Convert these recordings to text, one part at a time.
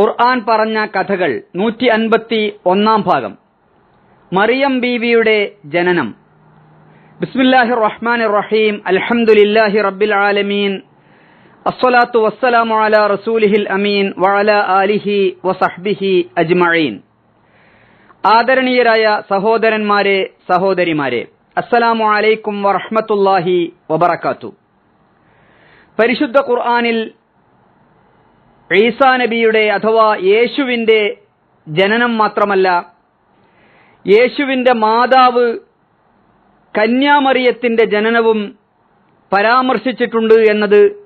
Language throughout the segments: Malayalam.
ഖുർആൻ പറഞ്ഞ കഥകൾ നൂറ്റി അൻപത്തി ഒന്നാം ഭാഗം. മറിയം ബീവിയുടെ ജനനം. ബിസ്മില്ലാഹി റഹ്മാൻ റഹീം അൽഹംദുലില്ലാഹി റബ്ബിൽ ആലമീൻ അസ്സലാത്തു വസ്സലാമു അലാ റസൂലിഹിൽ അമീൻ. വഅല ആലിഹി വസഹ്ബിഹി അജ്മഈൻ. ആദരണീയരായ സഹോദരന്മാരെ സഹോദരിമാരെ അസ്സലാമു അലൈക്കും വറഹ്മത്തുള്ളാഹി വബറകാത്തു. പരിശുദ്ധ ഖുർആനിൽ ഈസാ നബിയുടെ അഥവാ യേശുവിന്റെ ജനനം മാത്രമല്ല യേശുവിന്റെ മാതാവ് കന്യാമറിയത്തിന്റെ ജനനവും പരാമർശിച്ചിട്ടുണ്ട് എന്നത്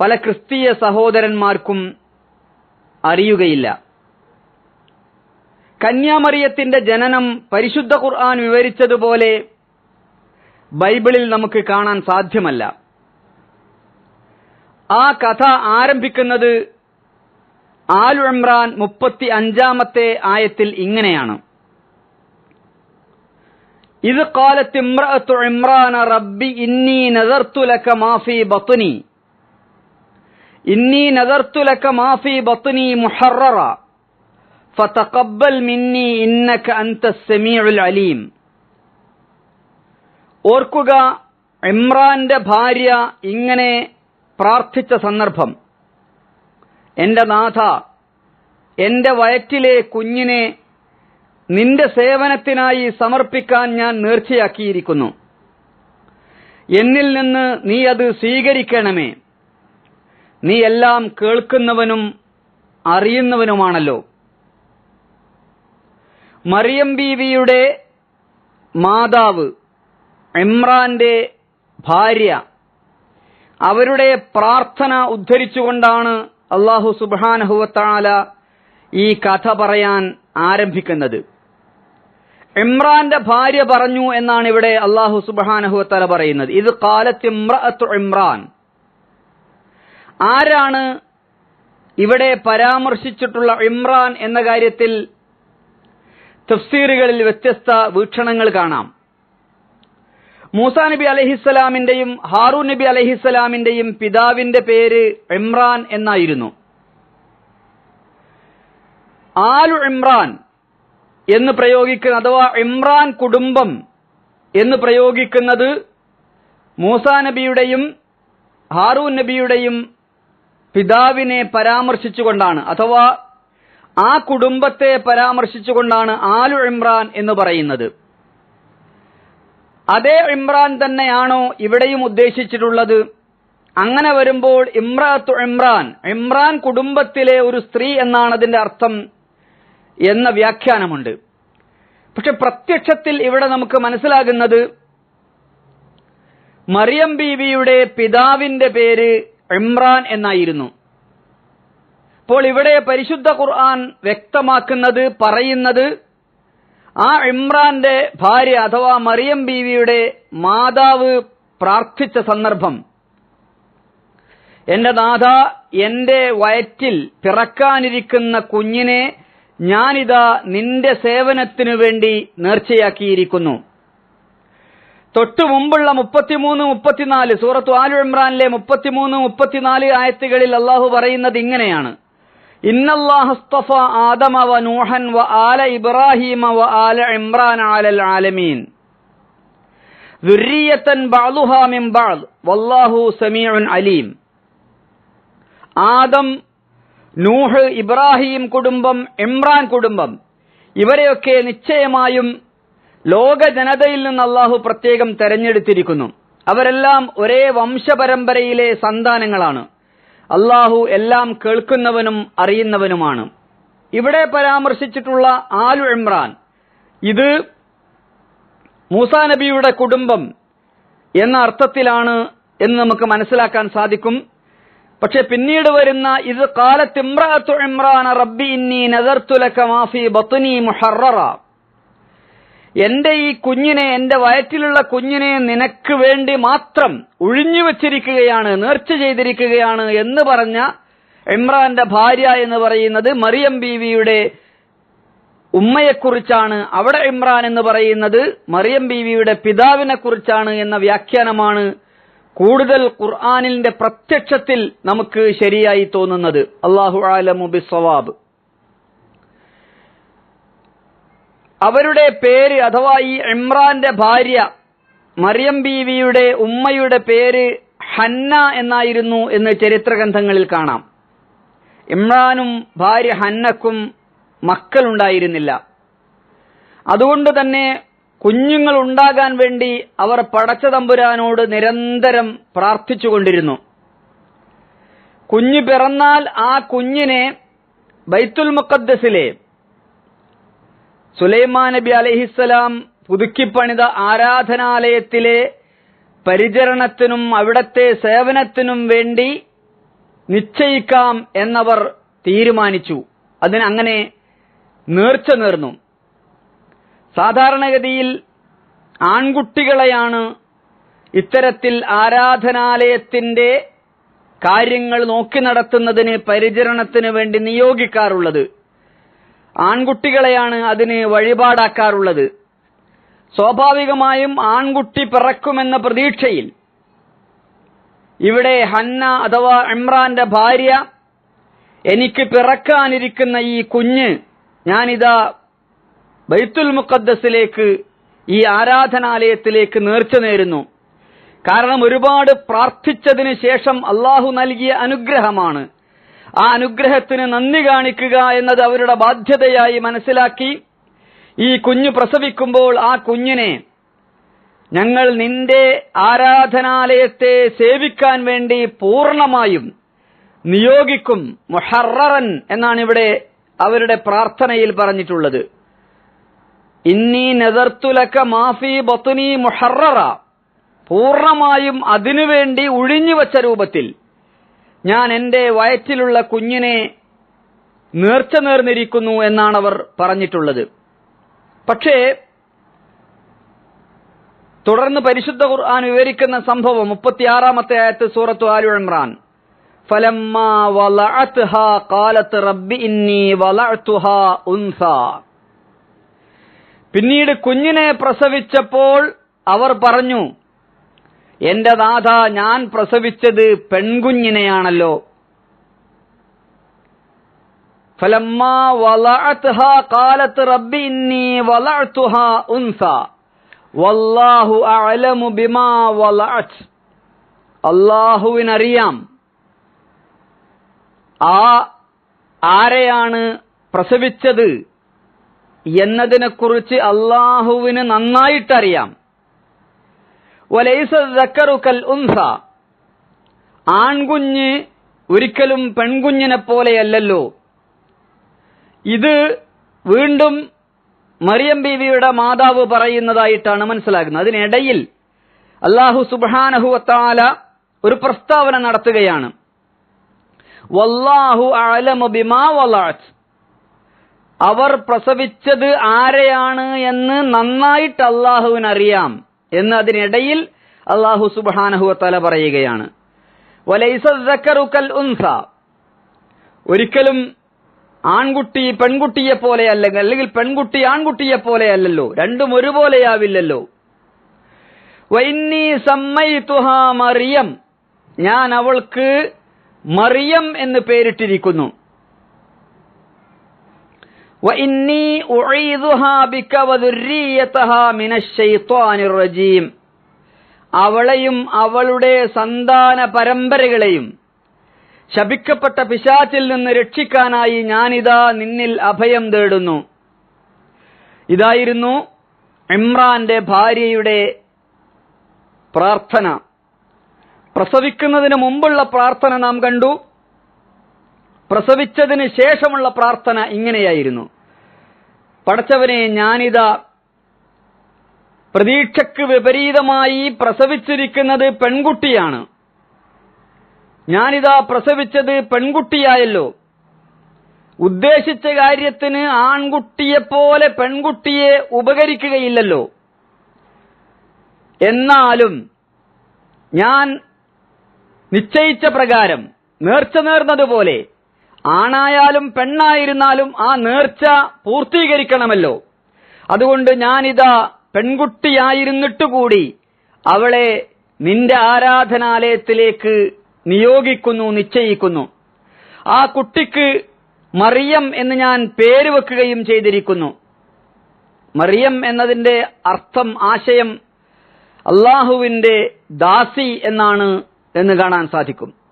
പല ക്രിസ്തീയ സഹോദരന്മാർക്കും അറിയുകയില്ല. കന്യാമറിയത്തിന്റെ ജനനം പരിശുദ്ധ ഖുർആൻ വിവരിച്ചതുപോലെ ബൈബിളിൽ നമുക്ക് കാണാൻ സാധ്യമല്ല. ആ കഥ ആരംഭിക്കുന്നത് ആലു ഇമ്രാൻ മുപ്പത്തി അഞ്ചാമത്തെ ആയത്തിൽ ഇങ്ങനെയാണ്. ഇത് കാലത്ത് ഇമ്രഅത്തു ഇമ്രാൻ റബ്ബി ഇന്നി നദർത്തുലക്ക ലക മാഫി ബത്നി. ഇന്നി നദർത്തുലക്ക ലക മാഫി ബത്നി മുഹററ. ഫതഖബ്ബൽ മിന്നി ഇന്നക അൻത സമീഉൽ അലീം. ഓർക്കുക ഇമ്രാന്റെ ഭാര്യ ഇങ്ങനെ പ്രാർത്ഥിച്ച സന്ദർഭം. എന്റെ നാഥ എന്റെ വയറ്റിലെ കുഞ്ഞിനെ നിന്റെ സേവനത്തിനായി സമർപ്പിക്കാൻ ഞാൻ നേർച്ചയാക്കിയിരിക്കുന്നു. എന്നിൽ നിന്ന് നീ അത് സ്വീകരിക്കണമേ. നീ എല്ലാം കേൾക്കുന്നവനും അറിയുന്നവനുമാണല്ലോ. മറിയം ബീവിയുടെ മാതാവ് ഇമ്രാന്റെ ഭാര്യ. അവരുടെ പ്രാർത്ഥന ഉദ്ധരിച്ചുകൊണ്ടാണ് അള്ളാഹു സുബാനഹുവത്താല ഈ കഥ പറയാൻ ആരംഭിക്കുന്നത്. ഇമ്രാന്റെ ഭാര്യ പറഞ്ഞു എന്നാണ് ഇവിടെ അള്ളാഹു സുബാനഹുവത്താല പറയുന്നത്. ഇത് കാലത്ത് ഇമ്രഅത്ത് ഇമ്രാൻ. ആരാണ് ഇവിടെ പരാമർശിച്ചിട്ടുള്ള ഇമ്രാൻ എന്ന കാര്യത്തിൽ തഫ്സീറുകളിൽ വ്യത്യസ്ത വീക്ഷണങ്ങൾ കാണാം. മൂസ നബി അലഹിസ്സലാമിന്റെയും ഹാറൂ നബി അലഹിസ്സലാമിന്റെയും പിതാവിന്റെ പേര് ഇമ്രാൻ എന്നായിരുന്നു. ആലു ഇമ്രാൻ എന്ന് പ്രയോഗിക്കുന്ന അഥവാ ഇമ്രാൻ കുടുംബം എന്ന് പ്രയോഗിക്കുന്നത് മൂസാ നബിയുടെയും ഹാറൂൻ നബിയുടെയും പിതാവിനെ പരാമർശിച്ചുകൊണ്ടാണ്. അഥവാ ആ കുടുംബത്തെ പരാമർശിച്ചുകൊണ്ടാണ് ആലു ഇമ്രാൻ എന്ന് പറയുന്നത്. അതേ ഇമ്രാൻ തന്നെയാണോ ഇവിടെയും ഉദ്ദേശിച്ചിട്ടുള്ളത്? അങ്ങനെ വരുമ്പോൾ ഇമ്രാത്തു ഇമ്രാൻ ഇമ്രാൻ കുടുംബത്തിലെ ഒരു സ്ത്രീ എന്നാണ് അതിന്റെ അർത്ഥം എന്ന വ്യാഖ്യാനമുണ്ട്. പക്ഷെ പ്രത്യക്ഷത്തിൽ ഇവിടെ നമുക്ക് മനസ്സിലാകുന്നത് മറിയം ബീവിയുടെ പിതാവിന്റെ പേര് ഇമ്രാൻ എന്നായിരുന്നു. അപ്പോൾ ഇവിടെ പരിശുദ്ധ ഖുർആൻ വ്യക്തമാക്കുന്നത് പറയുന്നത് ആ ഇമ്രാന്റെ ഭാര്യ അഥവാ മറിയം ബീവിയുടെ മാതാവ് പ്രാർത്ഥിച്ച സന്ദർഭം. എന്റെ നാഥ എന്റെ വയറ്റിൽ പിറക്കാനിരിക്കുന്ന കുഞ്ഞിനെ ഞാനിതാ നിന്റെ സേവനത്തിനു വേണ്ടി നേർച്ചയാക്കിയിരിക്കുന്നു. തൊട്ടു മുമ്പുള്ള മുപ്പത്തിമൂന്ന് മുപ്പത്തിനാല് സൂറത്തു ആലു ഇമ്രാനിലെ മുപ്പത്തിമൂന്ന് മുപ്പത്തിനാല് ആയത്തുകളിൽ അള്ളാഹു പറയുന്നത് ഇങ്ങനെയാണ്. ഇന്നല്ലാഹസ്തഫ ആദമ വ നൂഹൻ വ ആല ഇബ്രാഹിമ വ ആല ഇമ്രാൻ ആലൽ ആലമീൻ. ദുര്രിയത്തൻ ബഅ്ലുഹാ മിൻ ബഅദ്. വല്ലാഹു സമീഉൻ അലീം. ആദം നൂഹ് ഇബ്രാഹിം കുടുംബം ഇമ്രാൻ കുടുംബം ഇവരെയൊക്കെ നിശ്ചയമായും ലോക ജനതയിൽ നിന്ന് അള്ളാഹു പ്രത്യേകം തെരഞ്ഞെടുത്തിരിക്കുന്നു. അവരെല്ലാം ഒരേ വംശപരമ്പരയിലെ സന്താനങ്ങളാണ്. അള്ളാഹു എല്ലാം കേൾക്കുന്നവനും അറിയുന്നവനുമാണ്. ഇവിടെ പരാമർശിച്ചിട്ടുള്ള ആലു ഇമ്രാൻ ഇത് മൂസാ നബിയുടെ കുടുംബം എന്ന അർത്ഥത്തിലാണ് എന്ന് നമുക്ക് മനസ്സിലാക്കാൻ സാധിക്കും. പക്ഷെ പിന്നീട് വരുന്ന ഇത് കാലത്ത് ഇമ്രാത്തു ഇമ്രാൻ റബ്ബി ഇന്നി നദർത്തുലക മാഫി ബത്തുനി മുഹററ. എന്റെ ഈ കുഞ്ഞിനെ എന്റെ വയറ്റിലുള്ള കുഞ്ഞിനെ നിനക്ക് വേണ്ടി മാത്രം ഒഴിഞ്ഞു വച്ചിരിക്കുകയാണ് നേർച്ച ചെയ്തിരിക്കുകയാണ് എന്ന് പറഞ്ഞ ഇമ്രാന്റെ ഭാര്യ എന്ന് പറയുന്നത് മറിയം ബീവിയുടെ ഉമ്മയെക്കുറിച്ചാണ്. അവിടെ ഇമ്രാൻ എന്ന് പറയുന്നത് മറിയം ബീവിയുടെ പിതാവിനെ കുറിച്ചാണ് എന്ന വ്യാഖ്യാനമാണ് കൂടുതൽ ഖുർആാനിന്റെ പ്രത്യക്ഷത്തിൽ നമുക്ക് ശരിയായി തോന്നുന്നത്. അള്ളാഹു ആലമു ബിസ്വവാബ് അവരുടെ പേര് അഥവാ ഈ ഇമ്രാന്റെ ഭാര്യ മറിയം ബീവിയുടെ ഉമ്മയുടെ പേര് ഹന്ന എന്നായിരുന്നു എന്ന് ചരിത്ര ഗ്രന്ഥങ്ങളിൽ കാണാം. ഇമ്രാനും ഭാര്യ ഹന്നക്കും മക്കളുണ്ടായിരുന്നില്ല. അതുകൊണ്ട് തന്നെ കുഞ്ഞുങ്ങൾ ഉണ്ടാകാൻ വേണ്ടി അവർ പടച്ച തമ്പുരാനോട് നിരന്തരം പ്രാർത്ഥിച്ചുകൊണ്ടിരുന്നു കുഞ്ഞു പിറന്നാൽ ആ കുഞ്ഞിനെ ബൈത്തുൽ മുഖദ്സിലെ സുലൈമാൻ നബി അലഹിസ്സലാം പുതുക്കിപ്പണിത ആരാധനാലയത്തിലെ പരിചരണത്തിനും അവിടത്തെ സേവനത്തിനും വേണ്ടി നിശ്ചയിക്കാം എന്നവർ തീരുമാനിച്ചു. അതിന് അങ്ങനെ നേർച്ച നേർന്നു. സാധാരണഗതിയിൽ ആൺകുട്ടികളെയാണ് ഇത്തരത്തിൽ ആരാധനാലയത്തിന്റെ കാര്യങ്ങൾ നോക്കി നടത്തുന്നതിന് പരിചരണത്തിന് വേണ്ടി നിയോഗിക്കാറുള്ളത്. ആൺകുട്ടികളെയാണ് അതിന് വഴിപാടാക്കാറുള്ളത്. സ്വാഭാവികമായും ആൺകുട്ടി പിറക്കുമെന്ന പ്രതീക്ഷയിൽ ഇവിടെ ഹന്ന അഥവാ ഇമ്രാന്റെ ഭാര്യ എനിക്ക് പിറക്കാനിരിക്കുന്ന ഈ കുഞ്ഞ് ഞാനിതാ ബൈത്തുൽ മുഖദ്ദസിലേക്ക് ഈ ആരാധനാലയത്തിലേക്ക് നേർച്ച നേരുന്നു. കാരണം ഒരുപാട് പ്രാർത്ഥിച്ചതിന് ശേഷം അള്ളാഹു നൽകിയ അനുഗ്രഹമാണ്. ആ അനുഗ്രഹത്തിന് നന്ദി കാണിക്കുക എന്നത് അവരുടെ ബാധ്യതയായി മനസ്സിലാക്കി ഈ കുഞ്ഞു പ്രസവിക്കുമ്പോൾ ആ കുഞ്ഞിനെ ഞങ്ങൾ നിന്റെ ആരാധനാലയത്തെ സേവിക്കാൻ വേണ്ടി പൂർണമായും നിയോഗിക്കും മുഹറൻ എന്നാണ് ഇവിടെ അവരുടെ പ്രാർത്ഥനയിൽ പറഞ്ഞിട്ടുള്ളത്. ഇന്നി നെതർത്തുലക്ക മാഫി ബത്തുനി മുഹററ. പൂർണമായും അതിനുവേണ്ടി ഒഴിഞ്ഞുവച്ച രൂപത്തിൽ ഞാൻ എന്റെ വയറ്റിലുള്ള കുഞ്ഞിനെ നേർച്ച നേർന്നിരിക്കുന്നു എന്നാണ് അവർ പറഞ്ഞിട്ടുള്ളത്. പക്ഷേ തുടർന്ന് പരിശുദ്ധ ഖുർആൻ വിവരിക്കുന്ന സംഭവം മുപ്പത്തിയാറാമത്തെ ആയത്ത് സൂറത്തു ആലു ഇമ്രാൻ. പിന്നീട് കുഞ്ഞിനെ പ്രസവിച്ചപ്പോൾ അവർ പറഞ്ഞു എന്റെ നാഥ ഞാൻ പ്രസവിച്ചത് പെൺകുഞ്ഞിനെയാണല്ലോ. റബ്ബി ഇന്നി ഉൻസ. വല്ലാഹു ബിമാ വളഅത് അള്ളാഹുവിനറിയാം ആ ആരെയാണ് പ്രസവിച്ചത് എന്നതിനെക്കുറിച്ച് അള്ളാഹുവിന് നന്നായിട്ടറിയാം. ഉൻസ. ആൺകുഞ്ഞ് ഒരിക്കലും പെൺകുഞ്ഞിനെ പോലെയല്ലല്ലോ. ഇത് വീണ്ടും മറിയം ബീവിയുടെ മാതാവ് പറയുന്നതായിട്ടാണ് മനസ്സിലാക്കുന്നത് അതിനിടയിൽ അള്ളാഹു സുബാനഹുവത്താല ഒരു പ്രസ്താവന നടത്തുകയാണ്. വല്ലാഹു അവർ പ്രസവിച്ചത് ആരെയാണ് എന്ന് നന്നായിട്ട് അള്ളാഹുവിനറിയാം എന്ന് അതിനിടയിൽ അള്ളാഹു സുബാനഹുവത്തല പറയുകയാണ്. ഉൻസ. ഒരിക്കലും ആൺകുട്ടി പെൺകുട്ടിയെ പോലെ അല്ലെങ്കിൽ പെൺകുട്ടി ആൺകുട്ടിയെ പോലെയല്ലല്ലോ രണ്ടും ഒരുപോലെയാവില്ലല്ലോ. മറിയം. ഞാൻ അവൾക്ക് മറിയം എന്ന് പേരിട്ടിരിക്കുന്നു. അവളെയും അവളുടെ സന്താന പരമ്പരകളെയും ശപിക്കപ്പെട്ട പിശാച്ചിൽ നിന്ന് രക്ഷിക്കാനായി ഞാനിതാ നിന്നിൽ അഭയം തേടുന്നു. ഇതായിരുന്നു ഇമ്രാന്റെ ഭാര്യയുടെ പ്രാർത്ഥന. പ്രസവിക്കുന്നതിന് മുമ്പുള്ള പ്രാർത്ഥന നാം കണ്ടു. പ്രസവിച്ചതിന് ശേഷമുള്ള പ്രാർത്ഥന ഇങ്ങനെയായിരുന്നു. പടച്ചവനെ ഞാനിതാ പ്രതീക്ഷയ്ക്ക് വിപരീതമായി പ്രസവിച്ചിരിക്കുന്നത് പെൺകുട്ടിയാണ്. ഞാനിതാ പ്രസവിച്ചത് പെൺകുട്ടിയായല്ലോ. ഉദ്ദേശിച്ച കാര്യത്തിന് ആൺകുട്ടിയെപ്പോലെ പെൺകുട്ടിയെ ഉപകരിക്കുകയില്ലല്ലോ. എന്നാലും ഞാൻ നിശ്ചയിച്ച പ്രകാരം നേർച്ച നേർന്നതുപോലെ ആണായാലും പെണ്ണായിരുന്നാലും ആ നേർച്ച പൂർത്തീകരിക്കണമല്ലോ. അതുകൊണ്ട് ഞാനിതാ പെൺകുട്ടിയായിരുന്നിട്ട് കൂടി അവളെ നിന്റെ ആരാധനാലയത്തിലേക്ക് നിയോഗിക്കുന്നു നിശ്ചയിക്കുന്നു. ആ കുട്ടിക്ക് മറിയം എന്ന് ഞാൻ പേര് വെക്കുകയും ചെയ്തിരിക്കുന്നു. മറിയം എന്നതിന്റെ അർത്ഥം ആശയം അള്ളാഹുവിന്റെ ദാസി എന്നാണ് എന്ന് കാണാൻ സാധിക്കും.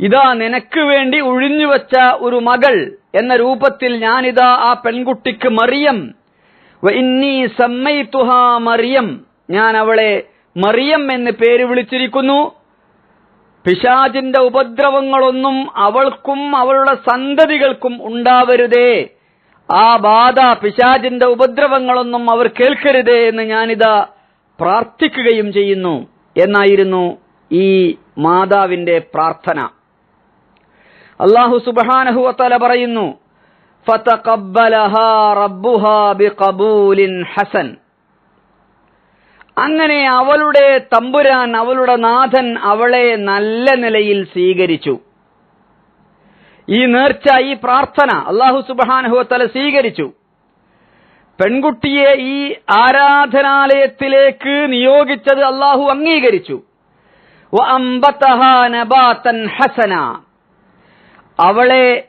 ഇതാ നിനക്ക് വേണ്ടി ഒഴിഞ്ഞുവച്ച ഒരു മകൾ എന്ന രൂപത്തിൽ ഞാനിതാ ആ പെൺകുട്ടിക്ക് മറിയം. ഇന്നി സമ്മയിത്തുഹ മറിയം. ഞാൻ അവളെ മറിയം എന്ന് പേര് വിളിച്ചിരിക്കുന്നു. പിശാചിന്റെ ഉപദ്രവങ്ങളൊന്നും അവൾക്കും അവളുടെ സന്തതികൾക്കും ഉണ്ടാവരുതേ. ആ ബാധ പിശാചിന്റെ ഉപദ്രവങ്ങളൊന്നും അവർ കേൾക്കരുതേ എന്ന് ഞാനിതാ പ്രാർത്ഥിക്കുകയും ചെയ്യുന്നു. എന്നായിരുന്നു ഈ മാതാവിന്റെ പ്രാർത്ഥന. അള്ളാഹു സുബാനഹുവത്തല പറയുന്നു ഹസൻ. അങ്ങനെ അവളുടെ തമ്പുരാൻ അവളുടെ നാഥൻ അവളെ നല്ല നിലയിൽ സ്വീകരിച്ചു. ഈ നേർച്ച ഈ പ്രാർത്ഥന അള്ളാഹു സുബാനഹുവത്തല സ്വീകരിച്ചു. പെൺകുട്ടിയെ ഈ ആരാധനാലയത്തിലേക്ക് നിയോഗിച്ചത് അള്ളാഹു അംഗീകരിച്ചു. ഹസന. അവളെ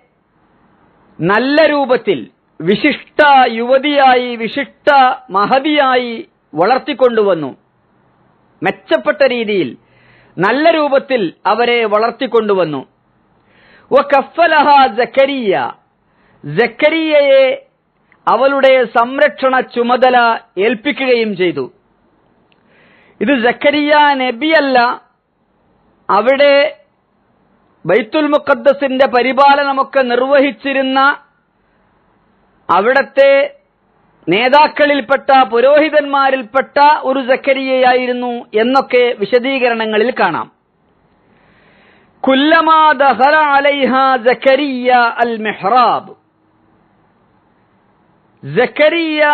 നല്ല രൂപത്തിൽ വിശിഷ്ട യുവതിയായി വിശിഷ്ട മഹതിയായി വളർത്തിക്കൊണ്ടുവന്നു. മെച്ചപ്പെട്ട രീതിയിൽ നല്ല രൂപത്തിൽ അവരെ വളർത്തിക്കൊണ്ടുവന്നു. വകഫലഹ ജക്കരിയ ജക്കരിയയെ അവളുടെ സംരക്ഷണ ചുമതല ഏൽപ്പിക്കുകയും ചെയ്തു. ഇത് ജക്കരിയ നബിയല്ല അവിടെ ബൈത്തുൽ മുഖദ്ദസിന്റെ പരിപാലനമൊക്കെ നിർവഹിച്ചിരുന്ന അവിടത്തെ നേതാക്കളിൽപ്പെട്ട പുരോഹിതന്മാരിൽപ്പെട്ട ഒരു ജക്കരിയയായിരുന്നു എന്നൊക്കെ വിശദീകരണങ്ങളിൽ കാണാം. കുല്ലമാ ദഹറ അൽ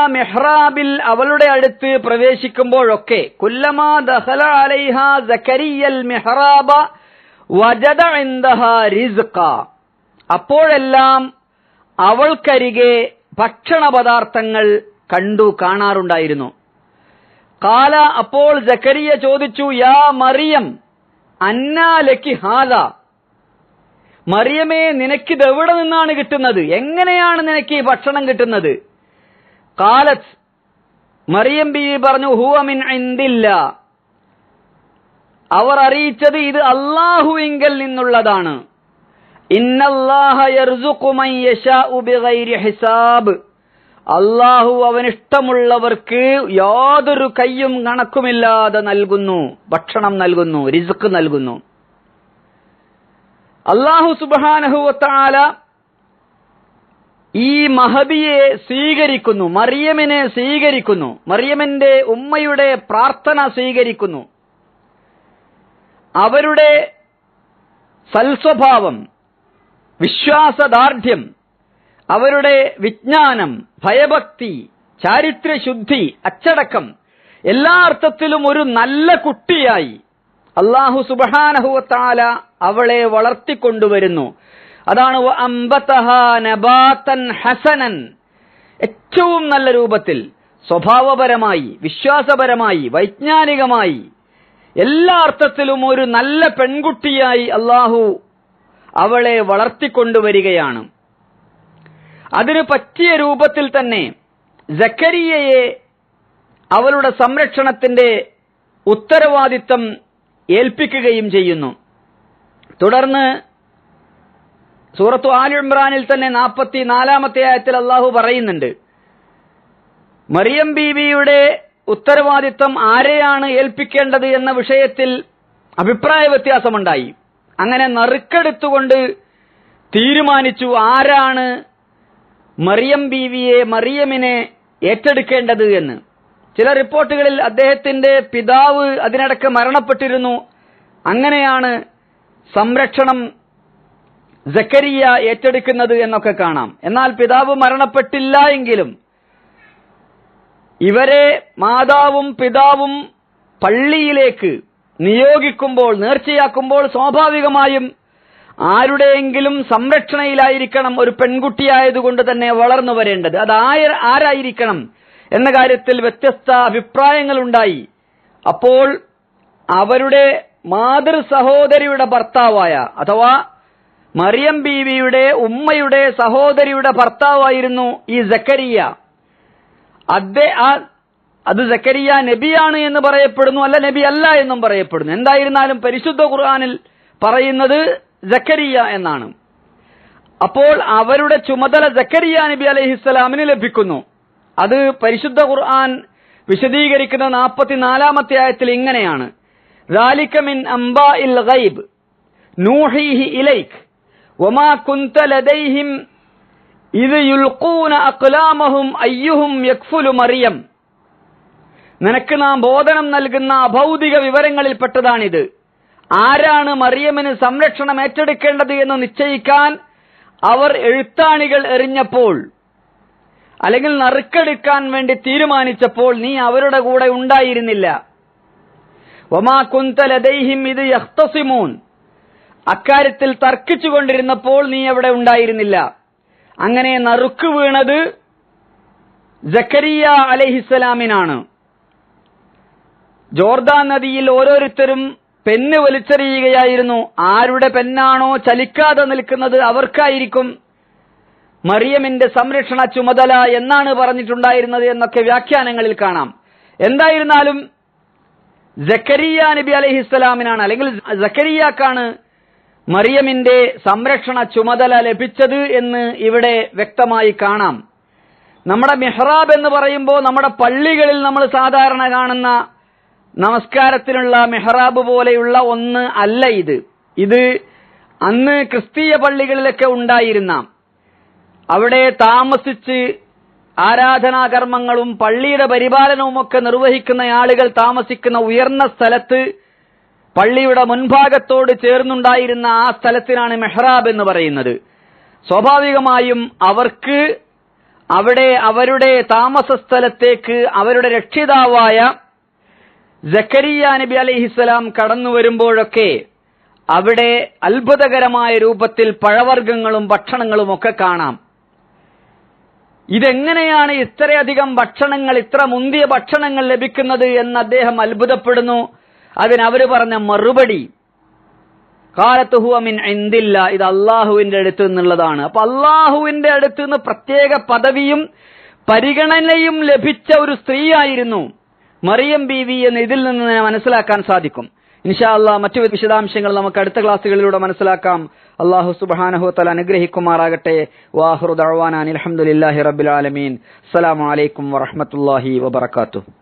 മെഹ്റാബിൽ അവളുടെ അടുത്ത് പ്രവേശിക്കുമ്പോഴൊക്കെ കുല്ലമാ ദഹല അലൈഹ ജക്കരിയൽ മെഹ്റാബ വജദ അപ്പോഴെല്ലാം അവൾക്കരികെ ഭക്ഷണ പദാർത്ഥങ്ങൾ കണ്ടു കാണാറുണ്ടായിരുന്നു. കാല അപ്പോൾ ജക്കരിയ ചോദിച്ചു യാ മറിയം അന്നാലക്കി ഹാദ? മറിയമേ നിനക്കിത് എവിടെ നിന്നാണ് കിട്ടുന്നത്? എങ്ങനെയാണ് നിനക്ക് ഈ ഭക്ഷണം കിട്ടുന്നത്? കാലത്ത് മറിയം ബി പറഞ്ഞു ഹുവമിൻ ഇന്ദില്ല അവർ അറിയിച്ചത് ഇത് അള്ളാഹുവിങ്കൽ നിന്നുള്ളതാണ്. ഹിസാബ്. അള്ളാഹു അവനിഷ്ടമുള്ളവർക്ക് യാതൊരു കയ്യും കണക്കുമില്ലാതെ നൽകുന്നു ഭക്ഷണം നൽകുന്നു റിസ്ക് നൽകുന്നു. അള്ളാഹു സുബാനഹുവത്താല ഈ മഹബിയെ സ്വീകരിക്കുന്നു മറിയമിനെ സ്വീകരിക്കുന്നു മറിയമിന്റെ ഉമ്മയുടെ പ്രാർത്ഥന സ്വീകരിക്കുന്നു. അവരുടെ സൽസ്വഭാവം വിശ്വാസദാർഢ്യം അവരുടെ വിജ്ഞാനം ഭയഭക്തി ചാരിത്രശുദ്ധി അച്ചടക്കം എല്ലാ അർത്ഥത്തിലും ഒരു നല്ല കുട്ടിയായി അള്ളാഹു സുബാനഹുവത്താല അവളെ വളർത്തിക്കൊണ്ടുവരുന്നു. അതാണ് ഹസനൻ. ഏറ്റവും നല്ല രൂപത്തിൽ സ്വഭാവപരമായി വിശ്വാസപരമായി വൈജ്ഞാനികമായി എല്ലാ അർത്ഥത്തിലും ഒരു നല്ല പെൺകുട്ടിയായി അള്ളാഹു അവളെ വളർത്തിക്കൊണ്ടുവരികയാണ്. അതിനു പറ്റിയ രൂപത്തിൽ തന്നെ ജക്കരിയയെ അവളുടെ സംരക്ഷണത്തിന്റെ ഉത്തരവാദിത്തം ഏൽപ്പിക്കുകയും ചെയ്യുന്നു. തുടർന്ന് സൂറത്തു ആലു ഇമ്രാനിൽ തന്നെ നാൽപ്പത്തി നാലാമത്തെ ആയത്തിൽ അള്ളാഹു പറയുന്നുണ്ട് മറിയം ബീവിയുടെ ഉത്തരവാദിത്തം ആരെയാണ് ഏൽപ്പിക്കേണ്ടത് എന്ന വിഷയത്തിൽ അഭിപ്രായ വ്യത്യാസമുണ്ടായി. അങ്ങനെ നറുക്കെടുത്തുകൊണ്ട് തീരുമാനിച്ചു ആരാണ് മറിയം ബീവിയെ മറിയമിനെ ഏറ്റെടുക്കേണ്ടത് എന്ന്. ചില റിപ്പോർട്ടുകളിൽ അദ്ദേഹത്തിന്റെ പിതാവ് അതിനിടക്ക് മരണപ്പെട്ടിരുന്നു. അങ്ങനെയാണ് സംരക്ഷണം ജക്കരിയ ഏറ്റെടുക്കുന്നത് എന്നൊക്കെ കാണാം. എന്നാൽ പിതാവ് മരണപ്പെട്ടില്ല എങ്കിലും ഇവരെ മാതാവും പിതാവും പള്ളിയിലേക്ക് നിയോഗിക്കുമ്പോൾ നേർച്ചയാക്കുമ്പോൾ സ്വാഭാവികമായും ആരുടെയെങ്കിലും സംരക്ഷണയിലായിരിക്കണം ഒരു പെൺകുട്ടിയായതുകൊണ്ട് തന്നെ വളർന്നു വരേണ്ടത്. അത് ആരായിരിക്കണം എന്ന കാര്യത്തിൽ വ്യത്യസ്ത അഭിപ്രായങ്ങളുണ്ടായി. അപ്പോൾ അവരുടെ മാതൃ സഹോദരിയുടെ ഭർത്താവായ അഥവാ മറിയം ബീവിയുടെ ഉമ്മയുടെ സഹോദരിയുടെ ഭർത്താവായിരുന്നു ഈ സക്കരിയ അദ്ദേ ആ അത് സക്കരിയ നബിയാണ് എന്ന് പറയപ്പെടുന്നു അല്ല നബി അല്ല എന്നും പറയപ്പെടുന്നു എന്തായിരുന്നാലും പരിശുദ്ധ ഖുർആനിൽ പറയുന്നത് സക്കരിയ എന്നാണ് അപ്പോൾ അവരുടെ ചുമതല സക്കരിയ നബി അലൈഹിസ്സലാമിന് ലഭിക്കുന്നു അത് പരിശുദ്ധ ഖുർആൻ വിശദീകരിക്കുന്ന നാൽപ്പത്തിനാലാമത്തെ ആയത്തിൽ ഇങ്ങനെയാണ് ذَلِكَ مِنْ أَنْبَاءِ الْغَيْبِ نُوحِيهِ إِلَيْكَ وَمَا كُنْتَ لَدَيْهِمْ ഇത് യുൽക്കൂന അക്ലാമഹും അയ്യുഹും യക്ഫുലു മറിയം. നിനക്ക് നാം ബോധനം നൽകുന്ന അഭൗതിക വിവരങ്ങളിൽപ്പെട്ടതാണിത്. ആരാണ് മറിയമിന് സംരക്ഷണം ഏറ്റെടുക്കേണ്ടത് എന്ന് നിശ്ചയിക്കാൻ അവർ എഴുത്താണികൾ എറിഞ്ഞപ്പോൾ അല്ലെങ്കിൽ നറുക്കെടുക്കാൻ വേണ്ടി തീരുമാനിച്ചപ്പോൾ നീ അവരുടെ കൂടെ ഉണ്ടായിരുന്നില്ല. ഒമാ കുന്തലദൈഹിം ഇത് യഹ്തസിമൂൻ. അക്കാര്യത്തിൽ തർക്കിച്ചുകൊണ്ടിരുന്നപ്പോൾ നീ അവിടെ ഉണ്ടായിരുന്നില്ല. അങ്ങനെ നറുക്ക് വീണത് ജക്കരിയ അലഹിസ്സലാമിനാണ്. ജോർദാൻ നദിയിൽ ഓരോരുത്തരും പെന്ന് വലിച്ചെറിയുകയായിരുന്നു. ആരുടെ പെന്നാണോ ചലിക്കാതെ നിൽക്കുന്നത് അവർക്കായിരിക്കും മറിയമിന്റെ സംരക്ഷണ ചുമതല എന്നാണ് പറഞ്ഞിട്ടുണ്ടായിരുന്നത് എന്നൊക്കെ വ്യാഖ്യാനങ്ങളിൽ കാണാം. എന്തായിരുന്നാലും ജക്കരിയ നബി അലഹിസ്സലാമിനാണ് അല്ലെങ്കിൽ ജക്കരിയാക്കാണ് മറിയമിന്റെ സംരക്ഷണ ചുമതല ലഭിച്ചത് എന്ന് ഇവിടെ വ്യക്തമായി കാണാം. നമ്മുടെ മെഹ്റാബ് എന്ന് പറയുമ്പോൾ നമ്മുടെ പള്ളികളിൽ നമ്മൾ സാധാരണ കാണുന്ന നമസ്കാരത്തിനുള്ള മെഹ്റാബ് പോലെയുള്ള ഒന്ന് അല്ല ഇത്. ഇത് അന്ന് ക്രിസ്തീയ പള്ളികളിലൊക്കെ ഉണ്ടായിരുന്ന. അവിടെ താമസിച്ച് ആരാധനാകർമ്മങ്ങളും പള്ളിയുടെ പരിപാലനവും ഒക്കെ നിർവഹിക്കുന്ന ആളുകൾ താമസിക്കുന്ന ഉയർന്ന സ്ഥലത്ത് പള്ളിയുടെ മുൻഭാഗത്തോട് ചേർന്നുണ്ടായിരുന്ന ആ സ്ഥലത്തിനാണ് മെഹ്റാബ് എന്ന് പറയുന്നത്. സ്വാഭാവികമായും അവർക്ക് അവിടെ അവരുടെ താമസ സ്ഥലത്തേക്ക് അവരുടെ രക്ഷിതാവായ ജക്കരിയ നബി അലിഹിസ്സലാം കടന്നു വരുമ്പോഴൊക്കെ അവിടെ അത്ഭുതകരമായ രൂപത്തിൽ പഴവർഗങ്ങളും ഭക്ഷണങ്ങളും ഒക്കെ കാണാം. ഇതെങ്ങനെയാണ് ഇത്രയധികം ഭക്ഷണങ്ങൾ ഇത്ര മുന്തിയ ഭക്ഷണങ്ങൾ ലഭിക്കുന്നത് എന്ന് അദ്ദേഹം അത്ഭുതപ്പെടുന്നു. അതിനവര് പറഞ്ഞ മറുപടി കാലത്ത് ഹുവമിൻ എന്തില്ല ഇത് അള്ളാഹുവിന്റെ അടുത്ത് നിന്നുള്ളതാണ്. അപ്പൊ അള്ളാഹുവിന്റെ അടുത്ത് നിന്ന് പ്രത്യേക പദവിയും പരിഗണനയും ലഭിച്ച ഒരു സ്ത്രീയായിരുന്നു മറിയം ബീവി എന്ന് ഇതിൽ നിന്ന് മനസ്സിലാക്കാൻ സാധിക്കും. ഇൻഷാ അല്ലാ മറ്റു വിശദാംശങ്ങൾ നമുക്ക് അടുത്ത ക്ലാസ്സുകളിലൂടെ മനസ്സിലാക്കാം. അള്ളാഹു സുബാനഹു തല അനുഗ്രഹിക്കുമാറാകട്ടെ. വാഹുർ അലഹമുല്ലാഹി റബുലാലമീൻ റബ്ബിൽ ആലമീൻ. അസ്സലാമു അലൈക്കും വറഹ്മത്തുള്ളാഹി വബറകാതുഹു.